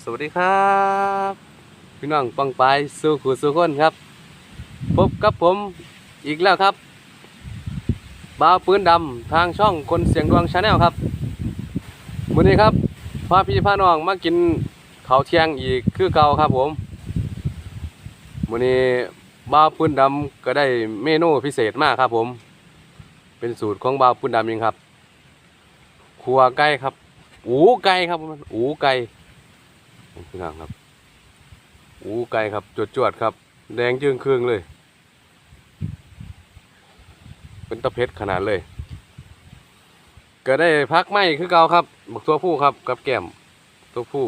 สวัสดีครับ พี่น้องปังปายสู่ขู่สู่คนครับ พบกับผมอีกแล้วครับบ่าวปืนดำทางช่องคนเสียงดวงชาแนลครับวันนี้ครับพาพี่พาน้องมากินข้าวเที่ยงอีกคือเก่าครับผมวันนี้บ่าวปืนดำก็ได้เมนูพิเศษมากครับผม เป็นสูตรของบ่าวปืนดำเองครับครัวไก่ครับ อูไก่ครับมันอูไก่ พี่น้องครับอูไก่ครับจวดจวดๆครับ แดงจึงเครื่องเลย เป็นตะเพ็ดขนาดเลย ก็ได้พักไหมคือเก่าครับบักตัวผู้ครับกับแก้มตัวผู้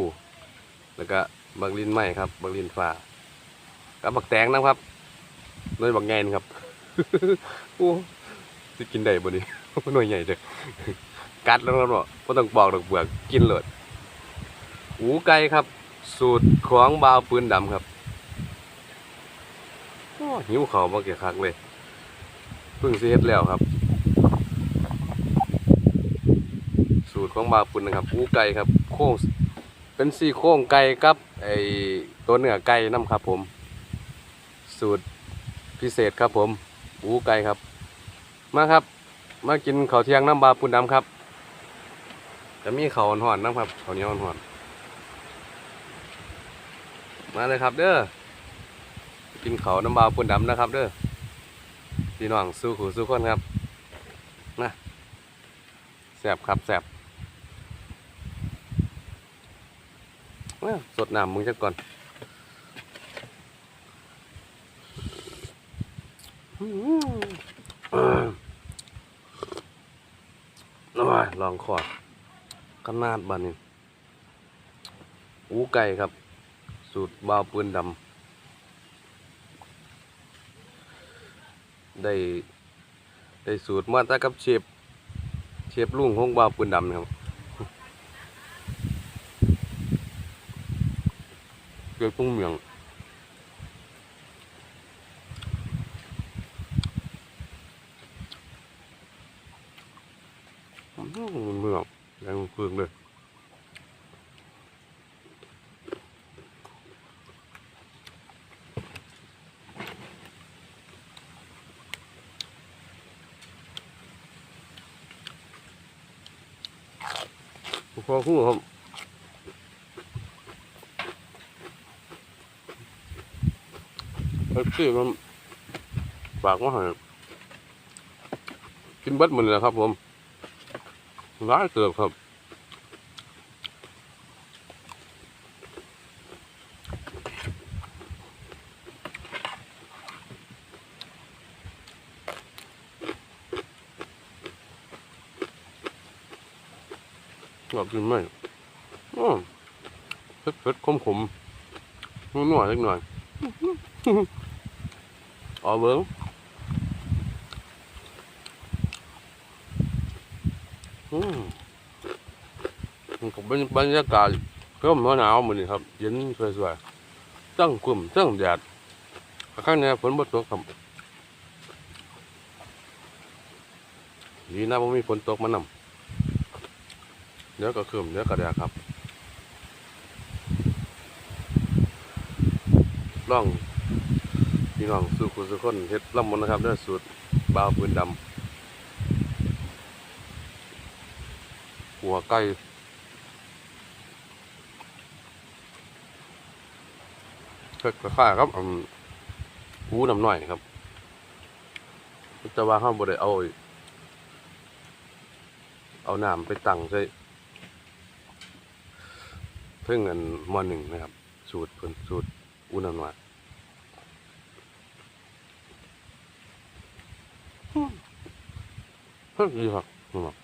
แล้วก็บักลินไหมครับบักลินฟ้ากับบักแตงนะครับน่วยบักแงนครับโอ้จะกินได้บ่นี่หน่วยใหญ่เด้อกัดแล้วครับเนาะบ่ต้องบอกดอกเบือกกินเลย อูไก่ครับ สูตรของบาวปืนดำครับโอ้หิวเขามาเกี่ยคักเลยเพิ่งสิเฮ็ดแล้วครับ สูตรของบาวปืนนะครับอูไก่ครับโค้งเป็นซี่โครงไก่กับไอตัวเนื้อไก่น้ำครับผม สูตรพิเศษครับผมอูไก่ครับ มาครับ มากินข้าวเที่ยงน้ำบาวปืนดำครับจะมีข้าวห่อนๆนะครับข้าวเหนียวห่อนๆ มาเลยครับ เด้อกินเขาน้ำบาวปุ่นดำนะครับ เด้อพี่น้องสู้ขู่สู้คนครับนะแสบครับแสบสดน้ำมึงจักก่อนอืมอ่าโอ้ยลองคอขนาดบานนี้ อู้ไก่ครับ สูตรบาปืนดำได้ได้สูตรมาจากับเชฟเชฟลุงของบ้าปืนดำครับเกลือกุ้งเมียงอื้อหือเมืองแรงเพืองเลย พอคู่ครับเอฟซีมันฝากมาให้กินเบัดหมันเลยครับผมร้ายเกือบครับ ชอบกินไหมอ๋อเผ็ดเผ็ดขมขมๆนัวๆเล็กหน่อยอ๋อเบิ้งอืมมันก็เป็นบรรยากาศร่มหนาวๆเหมือนนี้ครับ เย็นสวยๆตั้งกลุ่มตั้งแดดข้างในฝนบ่ตกครับดีนะว่ามีฝนตกมานำ เดี๋ยวก็คืมเดี๋ยวก็แดดครับล่องพี่น้องสู่คุณสุคนเฮ็ดลำมันนะครับเด้อสูตรบาวปืนดำหัวไก่เฮ็ดคล้ายๆครับอืมหูน้ำหน่อยครับแต่ว่าห้ามบ่ได้เอา เอาน้ำไปตั้งใส่ พิ่งเงินมอหนึ่งนะครับ สูตรเพิ่นสูตรอูน้ำหน่อยเฮ้ยดีครับนี่ครับ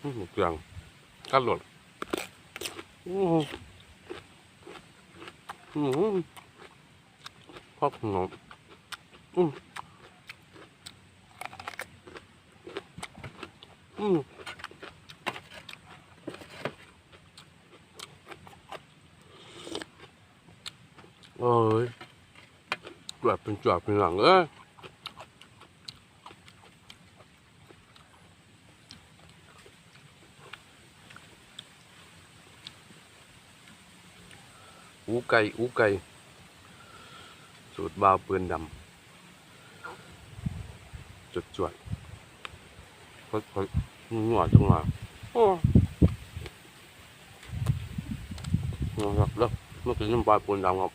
อืมหมกยงกัดหลดอืมอืมพอกหนมอืมอืม เอ้ยแบบเป็นจวบเป็นหลังเอ้ยอูไก่อูไก่สูตรบาวปืนดำจุดจวดเพราเขาหน่อยจังหวะโอ้นะครับแล้วเมื่อกี้น้ำปลาปืนดำครับ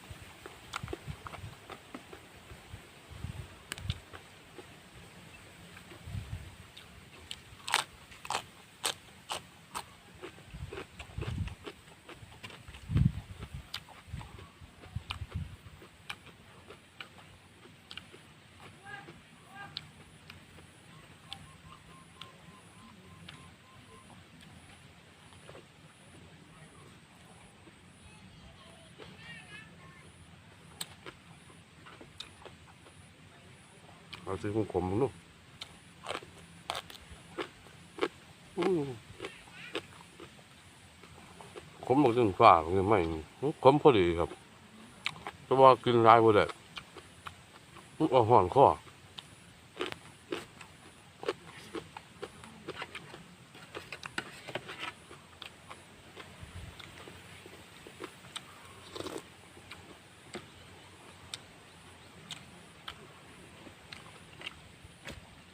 เอาซื้อขมๆนู่นอืมขมบอกจนฝ่าเลยไม่ขมพอดีครับแต่ว่ากินร้ายบ่ได้มันเอาห่อนคอ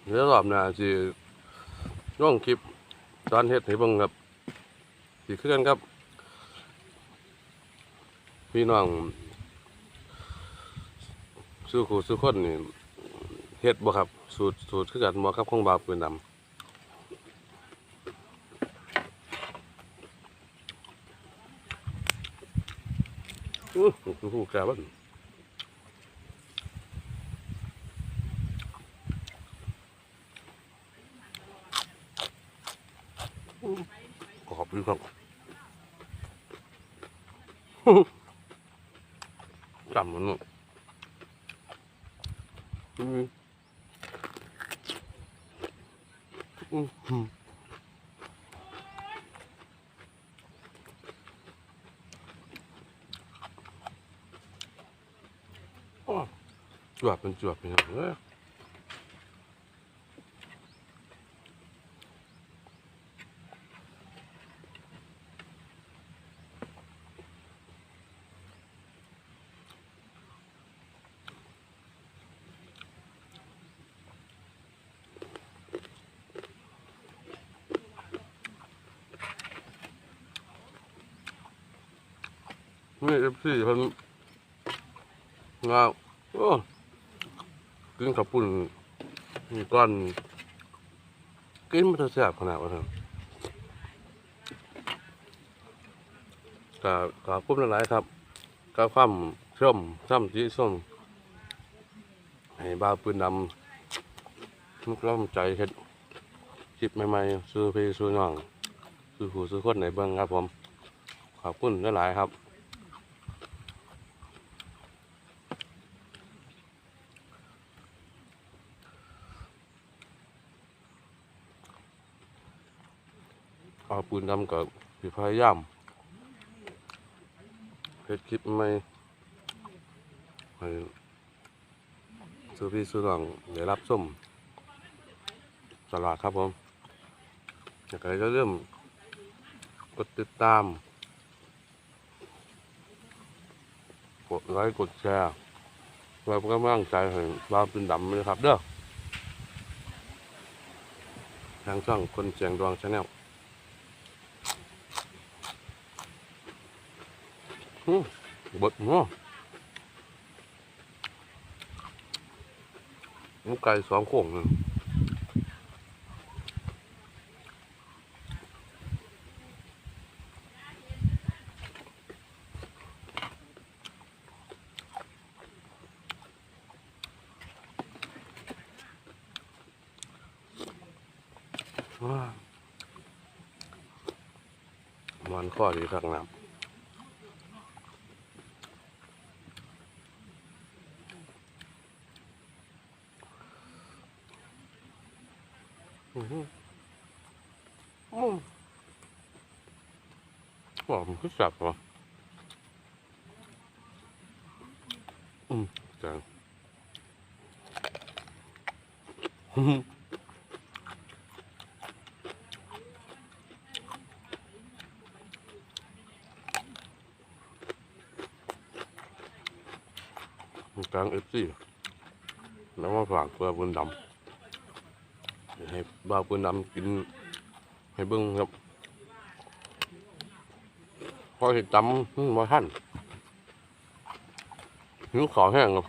เดี๋ยวรอบหน้าสิร่องคลิปตอนเฮ็ดให้เบิ่งครับสิคือกันครับ พี่น้องสู้ขู่สู้คนนี่เฮ็ดบ่ครับ สูตรสูตรคือกันบ่ครับของบาวปืนดำอู้หูหูแก บ้านขอบคุณครับจำมันเนอะอืมอืมอืมโอ้จวบเป็นจวบเป็นเงี้ย นี่เอฟซีเพิ่นงาโอ้กินขับปุ่นนี่ก้อนกินมันจะแซ่บขนาดว่าเถอะกะกะพุ่มหลายๆครับกะความส้มซ้ำสีส้มให้บ้าปืนดำมุกล้อมใจเฮ็ดคลิปใหม่ๆซื้อพี่ซื้อน้องซื้อผู้ซื้อคนไหนเบิ่งครับผม ขอบคุณหลายๆครับ เอาปืนดำกับผีพายามเฮ็ดคลิปใหม่ให้ซื้อพี่ซื้อน้องได้รับส้มตลอดครับผมอยากให้ก็เริ่มกดติดตาม กดไลค์กดแชร์เพื่อเป็นกำลังใจให้บ้าวปืนดำเลยครับเด้อทางช่องคนเสียงดวงชาแนล อืม บดเนาะหมูไก่สองโข่งหนึ่งมันข้อดีทักน้ำ ว่ามับวะอืมจังอืมกลางเอฟซีแล้วมาฝากเพื่อปืนดำให้บ้าวปืนดำกินให้เบิ้งครับ อเห็นจำมาท่านหิวขอแห้งครับ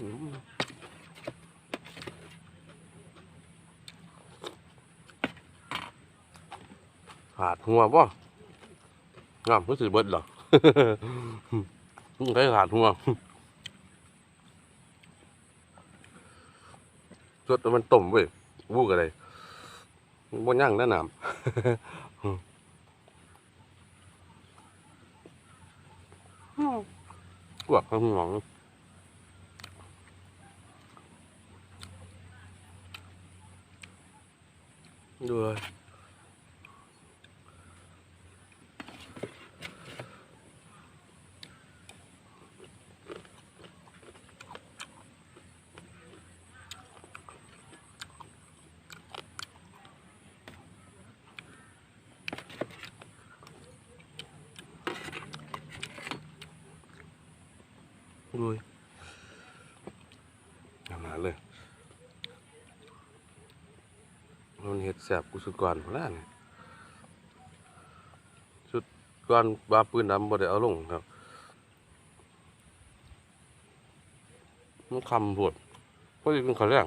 ขาดหัวป่ะงามก็สิเบิดเหรอใครขาดหัวสดแล้วมันต้มเว้ยวูกอะไรบ่ย่างแนะนำกวกข้างหลัง ด้วย ด้วยทำงานเลย เห็ดแสบกูสุดก่อนพล่ะนี่สุดก่อนบาปืนดำบ่ได้เอาลงครับมันคำปวดเพราะเป็นข้าวแรง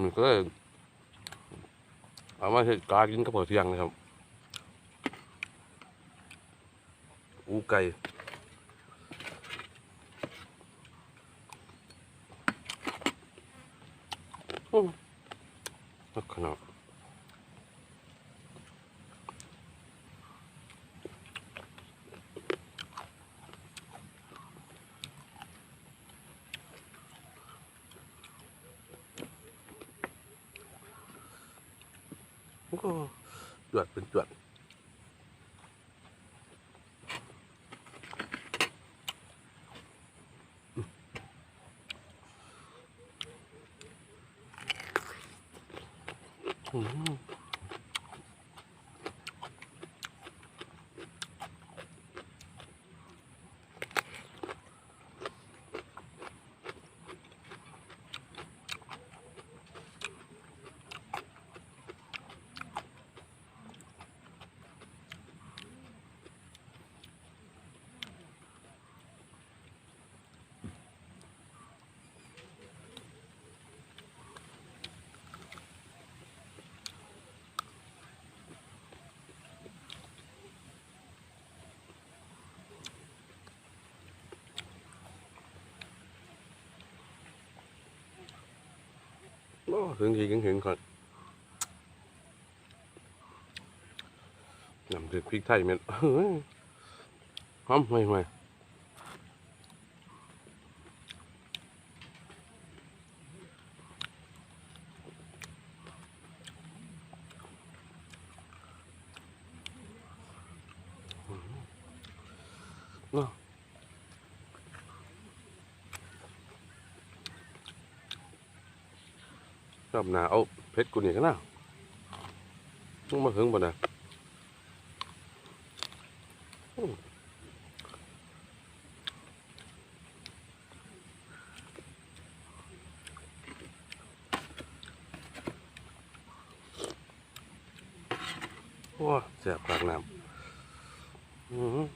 มันก็เลยเอามาเห็ดกากินกับข้าวเทียงเลยครับ อูไก่ ลักษณะมันก็จวดเป็นจวด อื อ้ถึงทีถึงหึงก่อนนำถึงพริกไทยเม็ดเฮ้ยหอมห่วยห่วยเนาะ รอบหนาเอาเพชรกูนี่กันนะต้องมาถึงบ่นะโอ้แสบปากน้ำอื้อหือ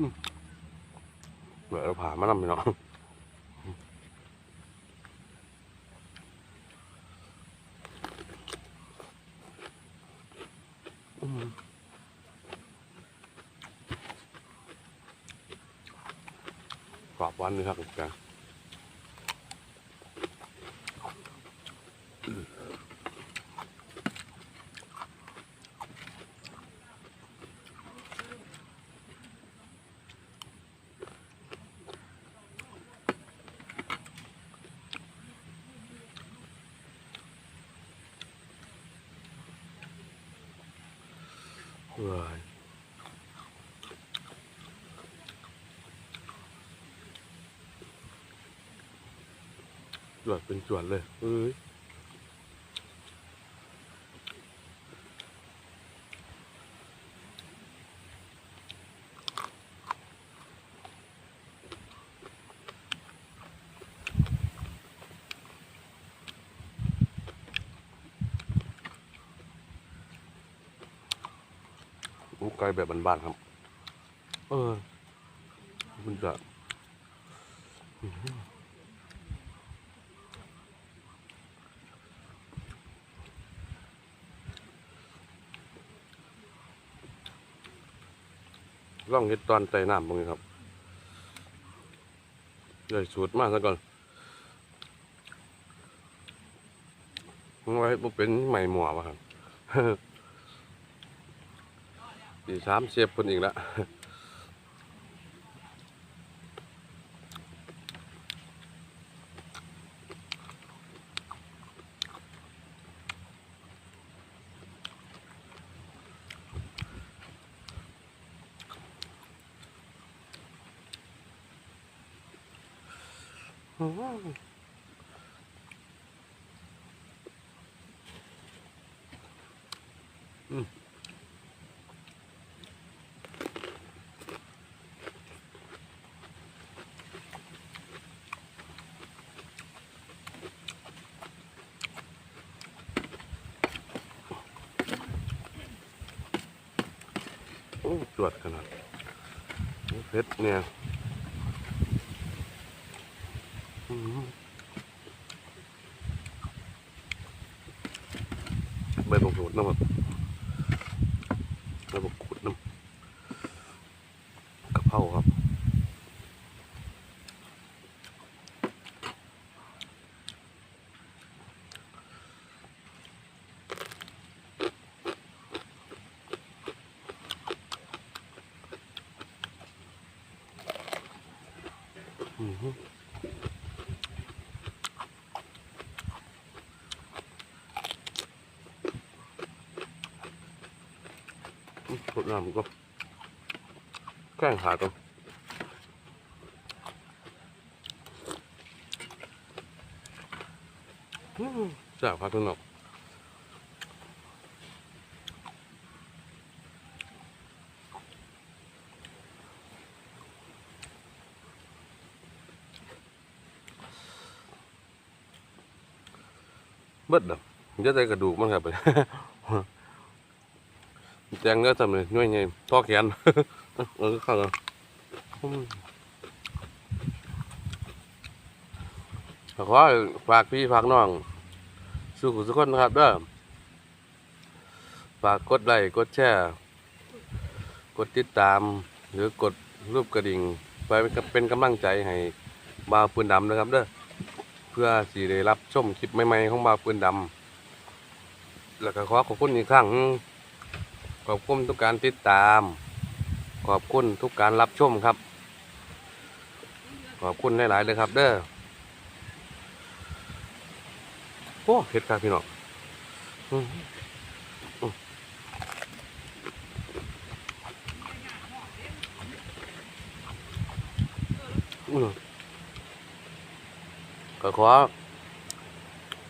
อืมเดี๋ยวเราผ่ามานำไปเนาะอืม หวานนี่ครับจ้ะเฮ้ย วดเป็นจวดเลยเอ้ยหมูไก่แบบบ้านๆครับ เออ มันจะอื้อหือ ล่องเห็ดตอนใส่น้ำตรงนี้ครับเลยสูตรมากซะก่อนมันไว้บ่เป็นใหม่หมววะครับ สี่สามเสียบคนอีกแล้ว โอ้จวดขนาดเพชรเนี่ยอื้อหือ ใบบงสูดนะครับใบบงขูดน้ำกะเพราครับ อือหือ อืมรดน้ำก็แกล้งขากันอืมจากพั แจงเนื้อทำเลยหน่ยไงท่อแขนเออข้ากันอืมขอฝากพี่ฝากน้องสู้ขุสุกคนนะครับเด้อฝากกดไลค์กดแชร์กดติดตาม หรือกดรูปกระดิ่งไปเป็นกำลังใจให้บาปืนดำนะครับเด้อเพื่อสิได้รับชมคลิปใหม่ๆของบาปืนดำแล้วก็ขอขอบคุณอีกครั้ง ขอบคุณทุกการติดตาม ขอบคุณทุกการรับชมครับ ขอบคุณหลายๆเลยครับ เด้อโอ้เผ็ดครับพี่น้องอืมอืมอืมก็ขอ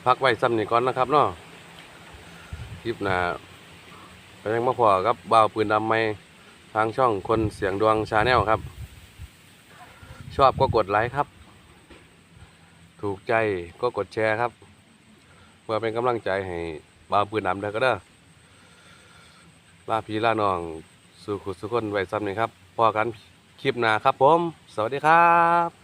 พักไว้ซ้ำนี่ก่อนนะครับเนาะคลิปหน้า ไปยังมาพอกับบ่าวปืนดำไม่ทางช่องคนเสียงดวงชาแนลครับ ชอบก็กดไลค์ครับ ถูกใจก็กดแชร์ครับเพื่อเป็นกำลังใจให้บ่าวปืนดำเด้อก็เด้อลาพี่ลาน้องสู่ขุดสุคนไว้ซ้ำนี่ครับพอกันคลิปหน้าครับผม สวัสดีครับ